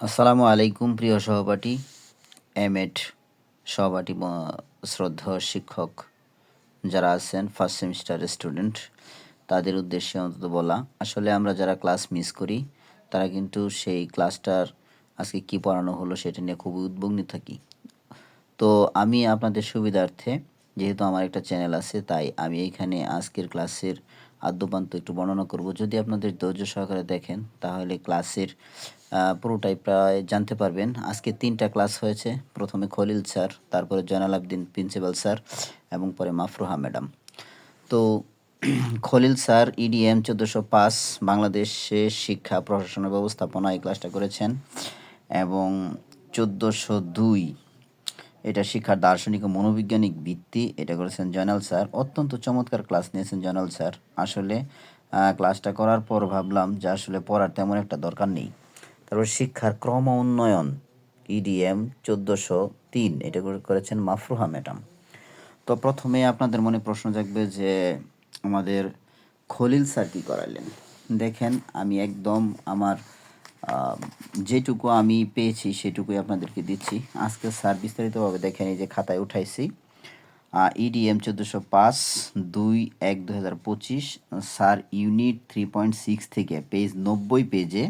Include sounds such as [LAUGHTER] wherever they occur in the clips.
আসসালামু আলাইকুম, প্রিয় সহপাঠী, এমএড সহপাঠী ম- শ্রদ্ধেয় শিক্ষক যারা আছেন ফার্স্ট সেমিস্টার স্টুডেন্ট তাদের উদ্দেশ্যে অন্তত বলা, আসলে আমরা যারা ক্লাস মিস করি, তারা কিন্তু সেই ক্লাসটার আজকে কি পড়ানো হলো সেটা নিয়ে খুবই উদ্বিগ্ন থাকি। তো আমি আপনাদের সুবিধার্থে, যেহেতু আমার একটা চ্যানেল আছে, তাই আমি এইখানে আজকের ক্লাসের আদ্যপান্ত একটু বর্ণনা করব। যদি আপনাদের ধৈর্য সহকারে দেখেন, তাহলে ক্লাসের পুরোটাই প্রায় জানতে পারবেন। আজকে তিনটা ক্লাস হয়েছে। প্রথমে খলিল স্যার, তারপরে জয়নাল আবদিন প্রিন্সিপাল স্যার এবং পরে মাফরুহা ম্যাডাম। তো [CLEARS THROAT] খলিল স্যার E ইডিএম চোদ্দোশো পাঁচ, বাংলাদেশে শিক্ষা প্রশাসন ব্যবস্থাপনা এই ক্লাসটা করেছেন এবং চোদ্দোশো দুই এটা শিক্ষার দার্শনিক ও মনোবৈজ্ঞানিক ভিত্তি, এটা করেছেন জয়নাল স্যার। অত্যন্ত চমৎকার ক্লাস নিয়েছেন জয়নাল স্যার। আসলে ক্লাসটা করার পর ভাবলাম যে আসলে পড়ার তেমন একটা দরকার নেই। তারপর শিক্ষার ক্রম উন্নয়ন E ইডিএম চোদ্দোশো তিন, এটা করে- করেছেন মাফরুহা ম্যাডাম। তো প্রথমে আপনাদের মনে প্রশ্ন জাগবে যে আমাদের খলিল স্যার কী করালেন? দেখেন, আমি একদম আমার যেটুকু আমি পেয়েছি, সেটুকুই আপনাদেরকে দিচ্ছি। আজকে স্যার বিস্তারিতভাবে দেখেন এই যে খাতায় উঠাইছি। E ইডিএম চোদ্দোশো পাঁচ, দুই এক দু হাজার পঁচিশ, sir unit three point six থেকে পেজ নব্বই পেজে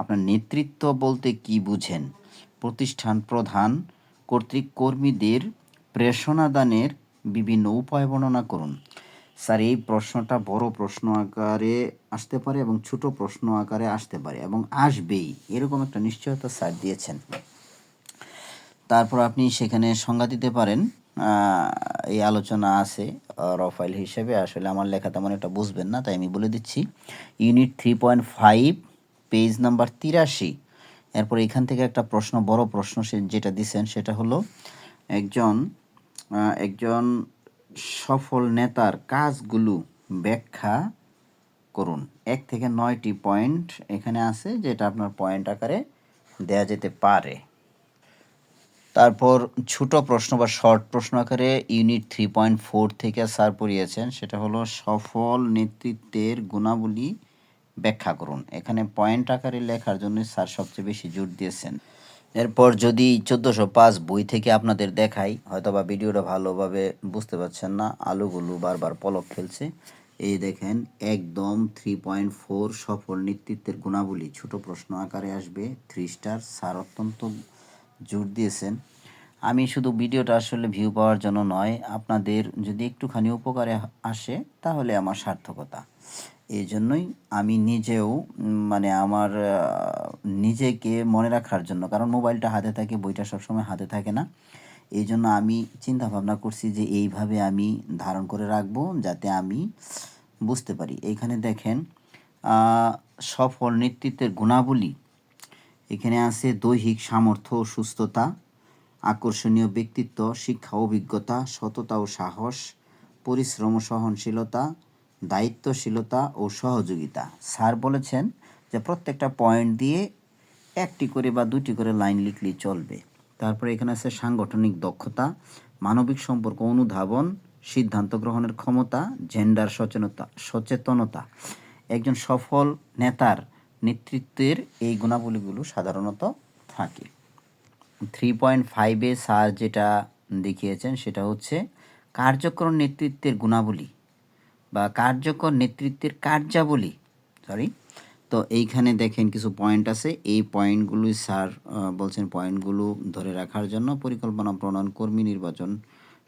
আপনার নেতৃত্ব বলতে কি বুঝেন? প্রতিষ্ঠান প্রধান, কর্তৃক কর্মীদের প্রেষণাদানের বিভিন্ন উপায় বর্ণনা করুন। স্যার, এই প্রশ্নটা বড় প্রশ্ন আকারে আসতে পারে এবং ছোট প্রশ্ন আকারে আসতে পারে এবং আসবেই। এরকম একটা নিশ্চয়তা স্যার দিয়েছেন। তারপর আপনি সেখানে সংজ্ঞা দিতে পারেন। এই আলোচনা আছে রফাইল হিসেবে। আসলে আমার লেখা তেমন একটা বুঝবেন না, তাই আমি বলে দিচ্ছি। Unit three point five page number তিরাশি। এরপর এখান থেকে একটা প্রশ্ন, বড় প্রশ্ন সে যেটা দিছেন সেটা হলো, একজন একজন সফল নেতার কাজগুলো ব্যাখ্যা করুন। এক থেকে নয়টি পয়েন্ট এখানে আছে, যেটা আপনার পয়েন্ট আকারে দেয়া যেতে পারে। তারপর ছোট প্রশ্ন বা শর্ট প্রশ্ন আকারে ইউনিট থ্রি পয়েন্ট ফোর থেকে স্যার পড়িয়েছেন, সেটা হলো সফল নেতৃত্বের গুণাবলী ব্যাখ্যা করুন। এখানে পয়েন্ট আকারে লেখার জন্য স্যার সবচেয়ে বেশি জোর দিয়েছেন। এরপর যদি চোদ্দোশো পাঁচ বই থেকে আপনাদের দেখাই হয়তো বা ভিডিওটা ভালোভাবে বুঝতে পারছেন না, আলুগুলো বারবার পলক ফেলছে। এই দেখেন, একদম থ্রি পয়েন্ট ফোর সফল নেতৃত্বের গুণাবলী। ছোট প্রশ্ন আকারে আসবে থ্রি স্টার স্যার অত্যন্ত জোর দিয়েছেন। আমি শুধু ভিডিওটা আসলে ভিউ পাওয়ার জন্য নয়, আপনাদের যদি একটুখানি উপকারে আসে, তাহলে আমার সার্থকতা। এই জন্যই আমি নিজেও মানে আমার নিজেকে মনে রাখার জন্য, কারণ মোবাইলটা হাতে থাকে, বইটা সবসময় হাতে থাকে না। এই জন্য আমি চিন্তা ভাবনা করছি যে এইভাবে আমি ধারণ করে রাখব যাতে আমি বুঝতে পারি। এখানে দেখেন সফল নেতৃত্বের গুণাবলী। এখানে আছে দৈহিক সামর্থ্য, সুস্থতা, আকর্ষণীয় ব্যক্তিত্ব, শিক্ষা, অভিজ্ঞতা, সততা ও সাহস, পরিশ্রম সহনশীলতা দায়িত্বশীলতা ও সহযোগিতা। স্যার বলেছেন যে প্রত্যেকটা পয়েন্ট দিয়ে একটি করে বা দুটি করে লাইন লিখলেই চলবে। তারপরে এখানে আছে সাংগঠনিক দক্ষতা, মানবিক সম্পর্ক অনুধাবন, সিদ্ধান্ত গ্রহণের ক্ষমতা, জেন্ডার সচেতনতা সচেতনতা। একজন সফল নেতার নেতৃত্বের এই গুণাবলীগুলো সাধারণত থাকে। থ্রি পয়েন্ট ফাইভে স্যার যেটা দেখিয়েছেন সেটা হচ্ছে কার্যক্রম নেতৃত্বের গুণাবলী। বা কার্যকর নেতৃত্বের কার্যাবলী সরি তো এইখানে দেখেন কিছু পয়েন্ট আছে। এই পয়েন্টগুলোই স্যার বলছেন পয়েন্টগুলো ধরে রাখার জন্য পরিকল্পনা প্রণয়ন, কর্মী নির্বাচন,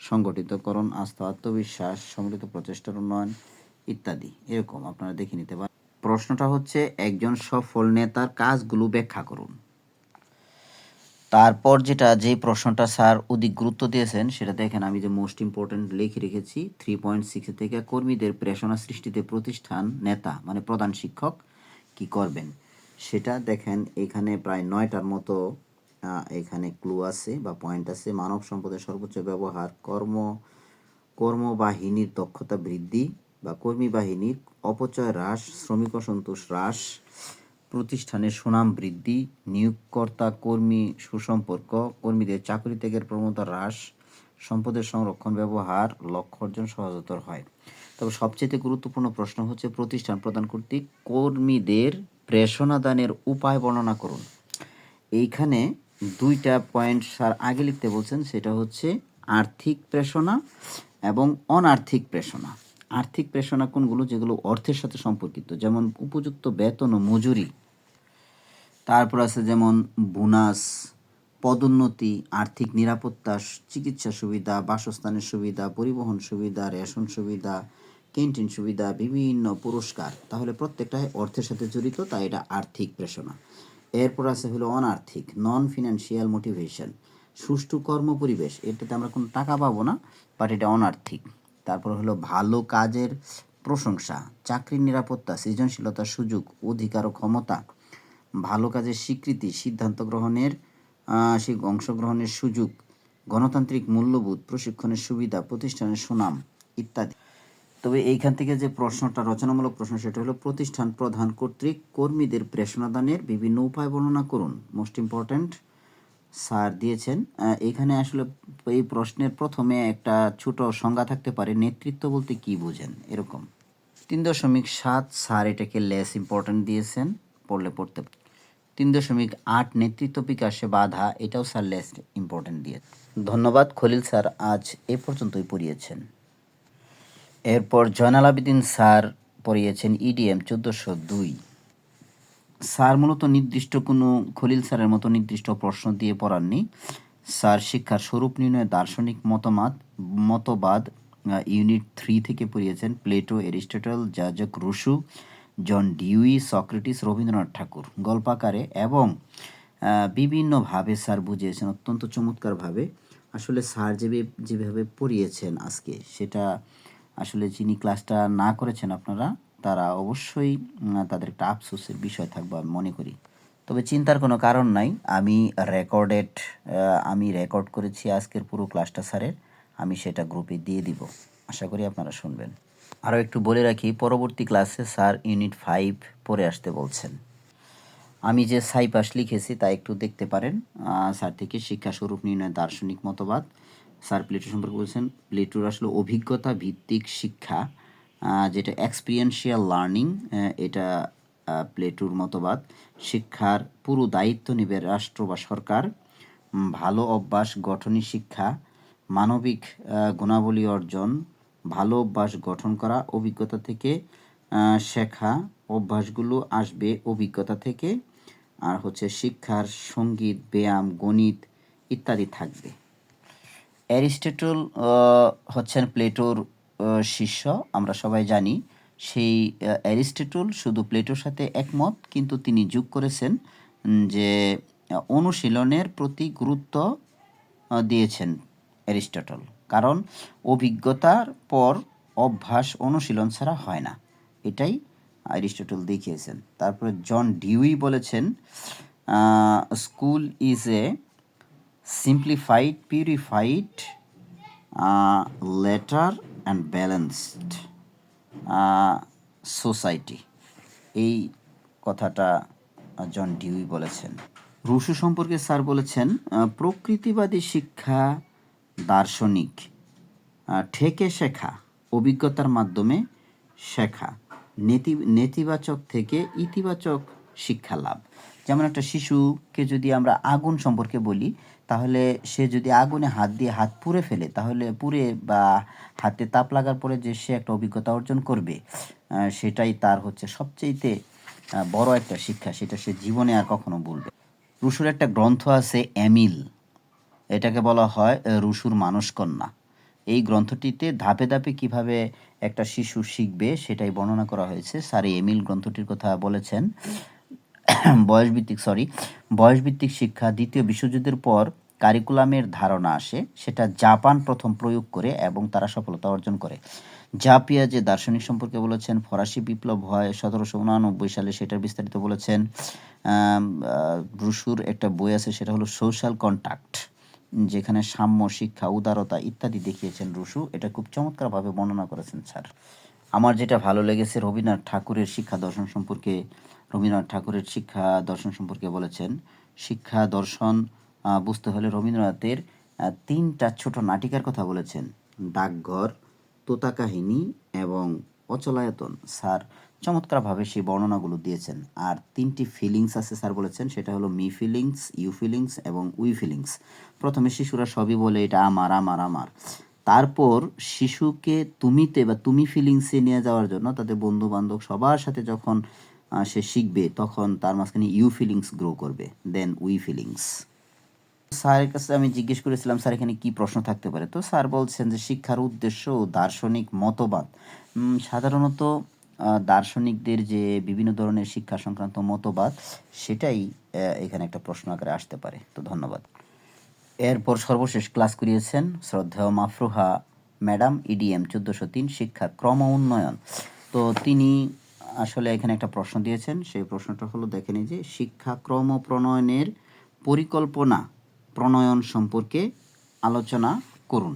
সংগঠিতকরণ, আস্থা, আত্মবিশ্বাস সম্মিলিত প্রচেষ্টার উন্নয়ন ইত্যাদি। এরকম আপনারা দেখে নিতে পারেন। প্রশ্নটা হচ্ছে, একজন সফল নেতার কাজগুলো ব্যাখ্যা করুন। তারপর যেটা যে প্রশ্নটা স্যার অধিক গুরুত্ব দিয়েছেন, সেটা দেখেন আমি যে মোস্ট ইম্পর্টেন্ট লিখে রেখেছি থ্রি পয়েন্ট সিক্স থেকে কর্মীদের প্রেষণা সৃষ্টিতে প্রতিষ্ঠান নেতা মানে প্রধান শিক্ষক, কি করবেন? সেটা দেখেন এখানে প্রায় নয়টার মতো এখানে ক্লু আছে বা পয়েন্ট আছে। মানব সম্পদের সর্বোচ্চ ব্যবহার, কর্ম, কর্মবাহিনীর দক্ষতা বৃদ্ধি বা কর্মী বাহিনীর অপচয় হ্রাস, শ্রমিক অসন্তোষ হ্রাস প্রতিষ্ঠানের সুনাম বৃদ্ধি, নিয়োগকর্তা, কর্মী, সুসম্পর্ক, কর্মীদের চাকরি ত্যাগের প্রবণতা হ্রাস, সম্পদের সংরক্ষণ ব্যবহার, লক্ষ্য অর্জন সহজতর হয়। তবে সবচেয়ে গুরুত্বপূর্ণ প্রশ্ন হচ্ছে প্রতিষ্ঠান প্রদান কর্তৃক কর্মীদের প্রেষণাদানের উপায় বর্ণনা করুন। এইখানে দুইটা পয়েন্ট স্যার আগে লিখতে বলছেন, সেটা হচ্ছে আর্থিক প্রেষণা এবং অনার্থিক প্রেষণা আর্থিক প্রেষণা কোনগুলো? যেগুলো অর্থের সাথে সম্পর্কিত, যেমন উপযুক্ত বেতন ও মজুরি। তারপর আছে যেমন বোনাস, পদোন্নতি, আর্থিক নিরাপত্তা, চিকিৎসা সুবিধা, বাসস্থানের সুবিধা, পরিবহন সুবিধা, রেশন সুবিধা, ক্যান্টিন সুবিধা, বিভিন্ন পুরস্কার। তাহলে প্রত্যেকটাই অর্থের সাথে জড়িত, তাই এটা আর্থিক প্রেষণা এরপর আছে হলো অনার্থিক নন ফিনান্সিয়াল মোটিভেশন সুষ্ঠু কর্ম পরিবেশ, এটাতে আমরা কোনো টাকা পাবো না বাট এটা অনার্থিক। তারপর হলো ভালো কাজের প্রশংসা, চাকরির নিরাপত্তা, সৃজনশীলতার সুযোগ, অধিকার ও ক্ষমতা। ভালো কাজের স্বীকৃতি, সিদ্ধান্ত গ্রহণের সেই অংশগ্রহণের সুযোগ, গণতান্ত্রিক মূল্যবোধ, প্রশিক্ষণের সুবিধা, প্রতিষ্ঠানের সুনাম ইত্যাদি। তবে এইখান থেকে যে প্রশ্নটা, রচনামূলক প্রশ্ন, সেটা হলো প্রতিষ্ঠান প্রধান কর্তৃক কর্মীদের প্রেষণাদানের বিভিন্ন উপায় বর্ণনা করুন। মোস্ট ইম্পর্ট্যান্ট স্যার দিয়েছেন। এখানে আসলে এই প্রশ্নের প্রথমে একটা ছোট সংজ্ঞা থাকতে পারে, নেতৃত্ব বলতে কি বোঝেন? এরকম। তিন দশমিক সাত, স্যার এটাকে লেস ইম্পর্ট্যান্ট দিয়েছেন, পড়লে পড়তে। তিন দশমিক আট নেতৃত্ব বিকাশে বাধা, এটাও স্যার লেস ইম্পর্ট্যান্ট দিয়ে। ধন্যবাদ খলিল স্যার, আজ এ পর্যন্তই পড়িয়েছেন। এরপর জয়নাল আবেদিন স্যার পড়িয়েছেন E ইডিএম চোদ্দোশো দুই। স্যার মূলত নির্দিষ্ট কোনো, খলিল স্যারের মতো নির্দিষ্ট প্রশ্ন দিয়ে পড়াননি। স্যার শিক্ষার স্বরূপ নির্ণয়ে দার্শনিক মতবাদ মতবাদ ইউনিট থ্রি থেকে পড়িয়েছেন প্লেটো, এরিস্টটল, যাজক, Rousseau. John Dewey, Socrates Rabindranath Thakur. গল্পাকারে এবং বিভিন্নভাবে স্যার বুঝিয়েছেন, অত্যন্ত চমৎকারভাবে। আসলে স্যার যেভাবে যেভাবে পড়িয়েছেন আজকে, সেটা আসলে যিনি ক্লাসটা না করেছেন আপনারা, তারা অবশ্যই তাদের একটা আফসোসের বিষয় থাকবে আমি মনে করি। তবে চিন্তার কোনো কারণ নাই, আমি রেকর্ডেড আমি রেকর্ড করেছি আজকের পুরো ক্লাসটা স্যারের, আমি সেটা গ্রুপে দিয়ে দিব। আশা করি আপনারা শুনবেন। আরও একটু বলে রাখি, পরবর্তী ক্লাসে স্যার ইউনিট ফাইভ পড়ে আসতে বলছেন। আমি যে সাইপাস লিখেছি তা একটু দেখতে পারেন। স্যার থেকে শিক্ষা স্বরূপ নির্ণয়, দার্শনিক মতবাদ। স্যার প্লেটো সম্পর্কে বলছেন, প্লেটোর আসলে অভিজ্ঞতা ভিত্তিক শিক্ষা যেটা এক্সপিরিয়েন্সিয়াল লার্নিং এটা প্লেটোর মতবাদ। শিক্ষার পুরো দায়িত্ব নেবে রাষ্ট্র বা সরকার। ভালো অভ্যাস গঠনই শিক্ষা, মানবিক গুণাবলী অর্জন ভালো অভ্যাস গঠন করা অভিজ্ঞতা থেকে শেখা অভ্যাসগুলো আসবে অভিজ্ঞতা থেকে। আর হচ্ছে শিক্ষার সংগীত, ব্যায়াম, গণিত ইত্যাদি থাকবে। অ্যারিস্টেটল হচ্ছেন প্লেটোর শিষ্য, আমরা সবাই জানি। সেই অ্যারিস্টটল শুধু প্লেটোর সাথে একমত, কিন্তু তিনি যোগ করেছেন যে, অনুশীলনের প্রতি গুরুত্ব দিয়েছেন অ্যারিস্টটল। কারণ অভিজ্ঞতার পর অভ্যাস অনুশীলন ছাড়া হয় না। এটাই অ্যারিস্টটল দেখিয়েছেন। তারপরে জন ডিউই বলেছেন school is a uh, later and balanced uh, society. এই কথাটা জন ডিউই বলেছেন। রুশু সম্পর্কে স্যার বলেছেন প্রকৃতিবাদী শিক্ষা দার্শনিক ঠেকে শেখা, অভিজ্ঞতার মাধ্যমে শেখা, নেতি, নেতিবাচক থেকে ইতিবাচক শিক্ষা লাভ। যেমন একটা শিশুকে যদি আমরা আগুন সম্পর্কে বলি, তাহলে সে যদি আগুনে হাত দিয়ে হাত পুড়ে ফেলে, তাহলে পুড়ে বা হাতে তাপ লাগার পরে যে সে একটা অভিজ্ঞতা অর্জন করবে সেটাই তার হচ্ছে সবচেয়েতে বড় একটা শিক্ষা, সেটা সে জীবনে আর কখনো বলবে রুশুর একটা গ্রন্থ আছে এমিল এটাকে বলা হয় রুশুর মানসকন্যা। এই গ্রন্থটিতে ধাপে ধাপে কীভাবে একটা শিশু শিখবে সেটাই বর্ণনা করা হয়েছে। স্যার এমিল গ্রন্থটির কথা বলেছেন। [COUGHS] বয়সভিত্তিক সরি বয়সভিত্তিক শিক্ষা দ্বিতীয় বিশ্বযুদ্ধের পর কারিকুলামের ধারণা আসে। সেটা জাপান প্রথম প্রয়োগ করে এবং তারা সফলতা অর্জন করে। জাপিয়া যে দার্শনিক সম্পর্কে বলেছেন, ফরাসি বিপ্লব হয় সতেরোশো উনানব্বই সালে, সেটার বিস্তারিত বলেছেন রুশুর একটা বই আছে, সেটা হলো সোশ্যাল কন্ট্যাক্ট যেখানে সাম্য, শিক্ষা, উদারতা ইত্যাদি দেখিয়েছেন রুশু, এটা খুব চমৎকারভাবে বর্ণনা করেছেন, স্যার। আমার যেটা ভালো লেগেছে, রবীন্দ্রনাথ ঠাকুরের শিক্ষা দর্শন সম্পর্কে, রবীন্দ্রনাথ ঠাকুরের শিক্ষা দর্শন সম্পর্কে বলেছেন, শিক্ষা দর্শন বুঝতে হলে রবীন্দ্রনাথের তিনটা ছোট নাটিকার কথা বলেছেন ডাকঘর তোতা কাহিনী এবং অচলায়তন। স্যার, চমৎকারভাবে সেই বর্ণনাগুলো দিয়েছেন। আর তিনটি ফিলিংস আছে স্যার বলেছেন, সেটা হলো মি ফিলিংস, ইউ ফিলিংস এবং উই ফিলিংস। প্রথমে শিশুরা সবই বলে এটা আমার আমার আমার। তারপর শিশুকে তুমিতে বা তুমি ফিলিংসে নিয়ে যাওয়ার জন্য তাদের বন্ধু বান্ধব সবার সাথে যখন সে শিখবে, তখন তার মাঝখানে ইউ ফিলিংস গ্রো করবে, দেন উই ফিলিংস। স্যারের কাছে আমি জিজ্ঞেস করেছিলাম, স্যার, এখানে কি প্রশ্ন থাকতে পারে? তো স্যার বলছেন যে, শিক্ষার উদ্দেশ্য দার্শনিক মতবাদ। সাধারণত দার্শনিকদের যে বিভিন্ন ধরনের শিক্ষা সংক্রান্ত মতবাদ, সেটাই এখানে একটা প্রশ্ন আকারে আসতে পারে। তো ধন্যবাদ। এরপর সর্বশেষ ক্লাস করিয়েছেন শ্রদ্ধেয় মাফরুহা ম্যাডাম, ইডিএম চোদ্দোশো তিন শিক্ষার ক্রম উন্নয়ন। তো তিনি আসলে এখানে একটা প্রশ্ন দিয়েছেন। সেই প্রশ্নটা হলো, দেখেন যে শিক্ষাক্রম প্রণয়নের পরিকল্পনা প্রণয়ন সম্পর্কে আলোচনা করুন।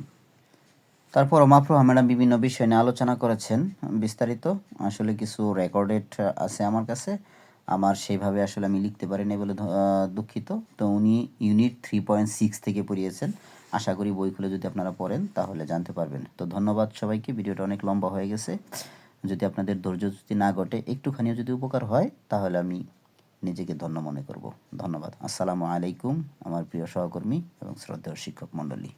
তারপর মাফরুহা ম্যাডাম বিভিন্ন বিষয় নিয়ে আলোচনা করেছেন। বিস্তারিত আসলে কিছু রেকর্ডেড আছে আমার কাছে। আমার সেইভাবে আসলে আমি লিখতে পারিনি বলে দুঃখিত। তো উনি ইউনিট থ্রি পয়েন্ট সিক্স থেকে পড়িয়েছেন। আশা করি বই খুলে যদি আপনারা পড়েন তাহলে জানতে পারবেন। তো ধন্যবাদ সবাইকে, ভিডিওটা অনেক লম্বা হয়ে গেছে। যদি আপনাদের ধৈর্য যদি না ঘটে, একটুখানিও যদি উপকার হয়, তাহলে আমি নিজেকে ধন্য মনে করব। ধন্যবাদ। আসসালামু আলাইকুম আমার প্রিয় সহকর্মী এবং শ্রদ্ধেয় শিক্ষক মণ্ডলী।